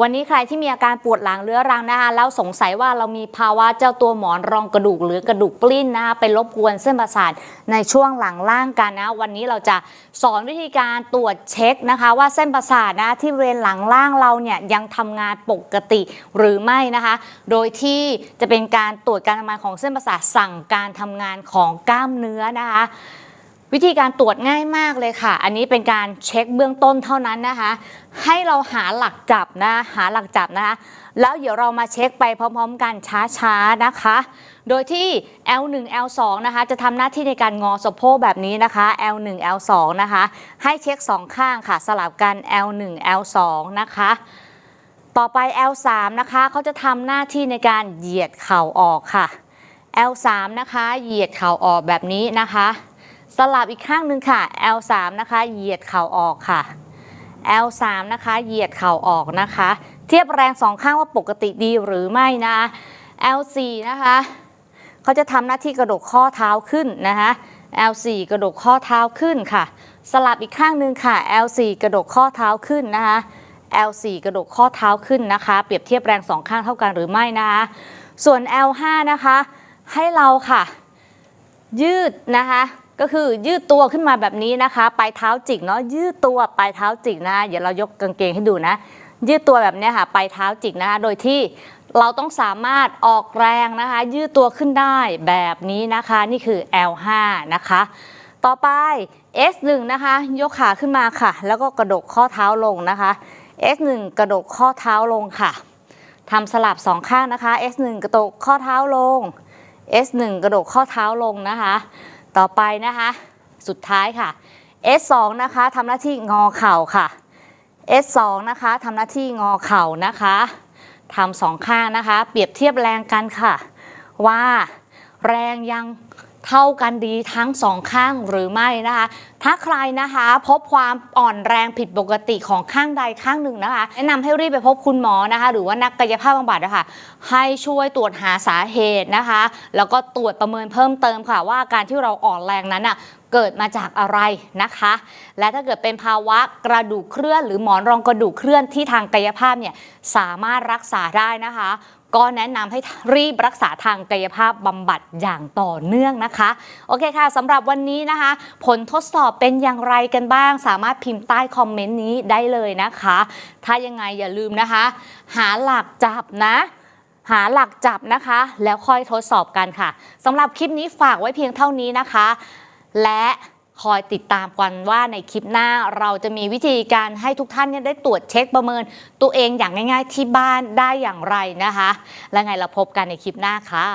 วันนี้ใครที่มีอาการปวดหลังเรื้อรังนะคะแล้วสงสัยว่าเรามีภาวะเจ้าตัวหมอนรองกระดูกหรือกระดูกปลิ้นนะคะเป็นรบกวนเส้นประสาทในช่วงหลังล่างกันนะ วันนี้เราจะสอนวิธีการตรวจเช็คนะคะ ว่าเส้นประสาทนะที่บริเวณหลังล่างเราเนี่ยยังทำงานปกติหรือไม่นะคะ โดยที่จะเป็นการตรวจการทำงานของเส้นประสาทสั่งการทำงานของกล้ามเนื้อนะคะ วิธีการตรวจง่ายมากเลยค่ะ อันนี้เป็นการเช็คเบื้องต้นเท่านั้นนะคะ ให้เราหาหลักจับนะหาหลักจับนะคะ แล้วเดี๋ยวเรามาเช็คไปพร้อม ๆ กันช้าๆนะคะ โดยที่ L1 L2 นะคะจะทำหน้าที่ในการงอสะโพกแบบนี้นะคะ L1 L2 นะคะ ให้เช็คสองข้างค่ะสลับกัน L1 L2 นะคะต่อไป L3 นะคะเขาจะทำหน้าที่ในการเหยียดเข่าออกค่ะ L3 นะคะ เหยียดเข่าออกแบบนี้นะคะ สลับอีกข้างหนึ่งค่ะ L3 นะคะ เหยียดเข่าออกค่ะ L3 นะคะ เหยียดเข่าออกนะคะ เทียบแรงสองข้างว่าปกติดีหรือไม่นะ L4 นะคะเขาจะทำหน้าที่กระดกข้อเท้าขึ้นนะคะ L4 กระดกข้อเท้าขึ้นค่ะ สลับอีกข้างหนึ่งค่ะ L4 กระดกข้อเท้าขึ้นนะคะ L4 กระดกข้อเท้าขึ้นนะคะ เปรียบเทียบแรงสองข้างเท่ากันหรือไม่นะคะส่วน L5 นะคะ ให้เราค่ะ ยืดนะคะ ก็คือยืดตัวขึ้นมาแบบนี้นะคะ ปลายเท้าจิกเนาะยืดตัวปลายเท้าจิกนะเดี๋ยวเรายกกางเกงให้ดูนะ ยืดตัวแบบนี้ค่ะปลายเท้าจิกนะคะโดยที่เราต้องสามารถออกแรงนะคะ ยืดตัวขึ้นได้แบบนี้นะคะ นี่คือ L5 นะคะ ต่อไป S1 นะคะ ยกขาขึ้นมาค่ะ แล้วก็กระดกข้อเท้าลงนะคะ S1 กระดกข้อเท้าลงค่ะทำสลับสองข้างนะคะ S1 กระดกข้อเท้าลง S1 กระดกข้อเท้าลงนะคะ ต่อไปนะคะ สุดท้ายค่ะ S2 นะคะทำหน้าที่งอเข่าค่ะ S2 นะคะทำหน้าที่งอเข่านะคะทำสองข้างนะคะ เปรียบเทียบแรงกันค่ะ ว่าแรงยัง เท่ากันดีทั้งสองข้างหรือไม่นะคะ ถ้าใครนะคะพบความอ่อนแรงผิดปกติของข้างใดข้างหนึ่งนะคะ แนะนำให้รีบไปพบคุณหมอนะคะ หรือว่านักกายภาพบำบัดนะคะให้ช่วยตรวจหาสาเหตุนะคะ แล้วก็ตรวจประเมินเพิ่มเติมค่ะว่าการที่เราอ่อนแรงนั้นอะ เกิดมาจากอะไรนะคะ และถ้าเกิดเป็นภาวะกระดูกเคลื่อน หรือหมอนรองกระดูกเคลื่อนที่ทางกายภาพเนี่ยสามารถรักษาได้นะคะ ก็แนะนำให้รีบรักษาทางกายภาพบำบัดอย่างต่อเนื่องนะคะ โอเคค่ะสำหรับวันนี้นะคะ ผลทดสอบเป็นอย่างไรกันบ้าง สามารถพิมพ์ใต้คอมเมนต์นี้ได้เลยนะคะ ถ้ายังไงอย่าลืมนะคะ หาหลักจับนะหาหลักจับนะคะ แล้วค่อยทดสอบกันค่ะสำหรับคลิปนี้ฝากไว้เพียงเท่านี้นะคะ และคอยติดตามกันว่าในคลิปหน้าเราจะมีวิธีการให้ทุกท่านเนี่ยได้ตรวจเช็คประเมิน ตัวเองอย่างง่าย ๆ ที่บ้านได้อย่างไรนะคะ และไงเราพบกันในคลิปหน้าค่ะ